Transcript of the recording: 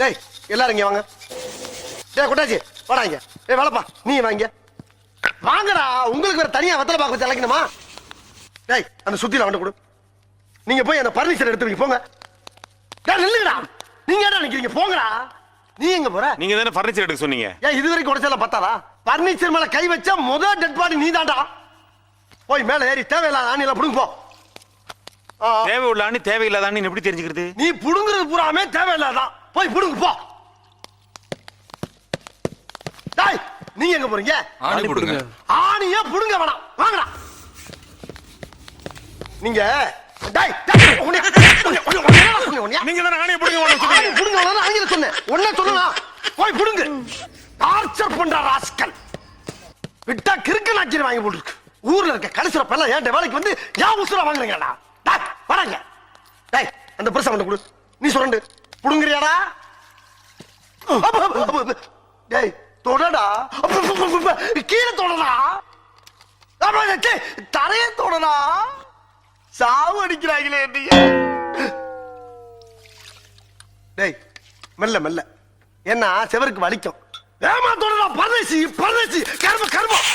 டேய் எல்லாரும் இங்க வாங்க. டேய் குட்டாச்சி வாடா இங்க. டேய் வேலைப்பா நீ வாங்க வாங்கடா உங்களுக்கு வேற தனியா வெத்தலை பாக்க வச்சு டேய் அந்த சுத்தில வந்து கொடு. நீங்க போய் அந்த பர்னிச்சர் எடுத்து வைங்க போங்க. டேய் நில்லுங்கடா. நீங்க என்ன நினைக்கிறீங்க போங்கடா. நீ எங்க போற? நீங்க தானே ஃபர்னிச்சர் எடுக்க சொன்னீங்க. ஏன் இது வரைக்கும் உடைச்சல பத்தாதா? பர்னிச்சர் மேல கை வச்சா முதல் டெட் பாடி நீ தான்டா போய் மேல ஏறி தேவையில்லாத ஆணியெல்லாம் புடுங்க போ. ஆ, தேவை உள்ள அணி தேவையில்லாத அணி எப்படி தெரிஞ்சுக்கிறது? நீ புடுங்குறது பூராமே தேவையில்லாதான் போய் புடுங்க போ. டேய் நீங்க எங்க போறீங்க? ஆணி போடுங்க ஆணியே புடுங்க வேணாம். வாங்கடா. நீங்க டேய் டேய்? நீங்க தானே ஆணியை பிடிங்க வேணாம் ஆணி. புடுங்க வேணாம்னு ஆங்கில சொன்னேன். உன்னை சொல்லனா போய் புடுங்க. டார்ச்சர் பண்ற ராஸ்கல். விட்டா கிறுக்கு நாச்சிரி வாங்கி போட்டுருக்கு. ஊர்ல இருக்க கடைசிரப்ப எல்லாம் ஏன்ட்ட வேலைக்கு வந்து ஏன் உசுர வாங்குறீங்கடா. டேய் வராங்க டேய் அந்த பிரசம் வந்து கொடு. நீ சொல்லண்டு புடுங்குறியாடா? டேய் தொடடா. அப்ப, கீழே தொடடா. தரைய தொடடா. சாவு அடிக்கிறாங்களே டேய் மெல்ல மெல்ல. என்ன செவருக்கு வலிக்கும். ஏமா தொடடா பரதேசி பரதேசி. கர்ம கர்மம்